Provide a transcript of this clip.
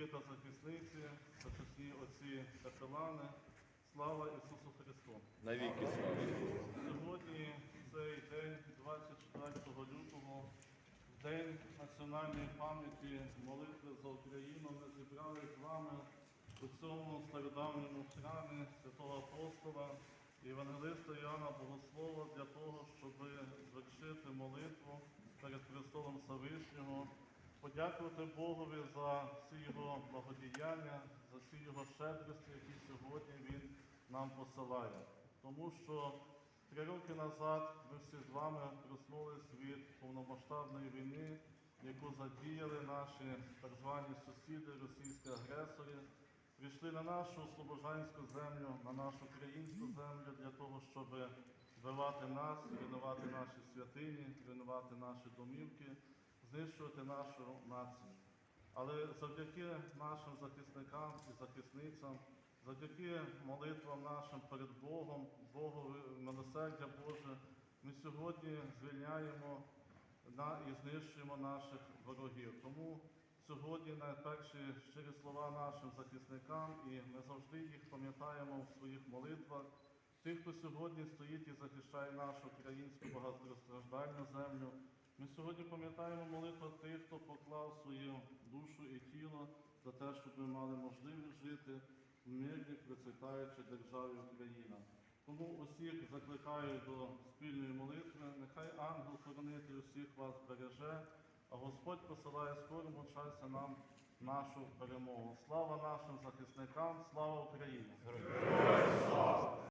захисники та захисниці, почесні отці капелани. Слава Ісусу Христу! Навіки слава. Сьогодні цей день, 24 лютого, день національної пам'яті молитви за Україну. Ми зібрали з вами у цьому стародавньому храмі святого апостола і Євангелиста Іоанна Богослова для того, щоб звершити молитву перед престолом Всевишнього, подякувати Богові за всі його благодіяння, за всі його щедрості, які сьогодні він нам посилає. Тому що три роки назад ми всі з вами проснулись від повномасштабної війни, яку задіяли наші так звані сусіди, російські агресори, прийшли на нашу слобожанську землю, на нашу українську землю для того, щоб вбивати нас, руйнувати наші святині, руйнувати наші домівки, знищувати нашу націю. Але завдяки нашим захисникам і захисницям, завдяки молитвам нашим перед Богом, Богу милосердя Боже, ми сьогодні звільняємо і знищуємо наших ворогів. Тому сьогодні найперші щирі слова нашим захисникам, і ми завжди їх пам'ятаємо в своїх молитвах. Тих, хто сьогодні стоїть і захищає нашу українську багатостраждальну землю. Ми сьогодні пам'ятаємо молитву тих, хто поклав свою душу і тіло за те, щоб ми мали можливість жити в мирній, процвітаючій державі Україна. Тому усіх закликаю до спільної молитви. Нехай ангел-хоронитель усіх вас береже, а Господь посилає скорому часі нам нашу перемогу. Слава нашим захисникам, слава Україні!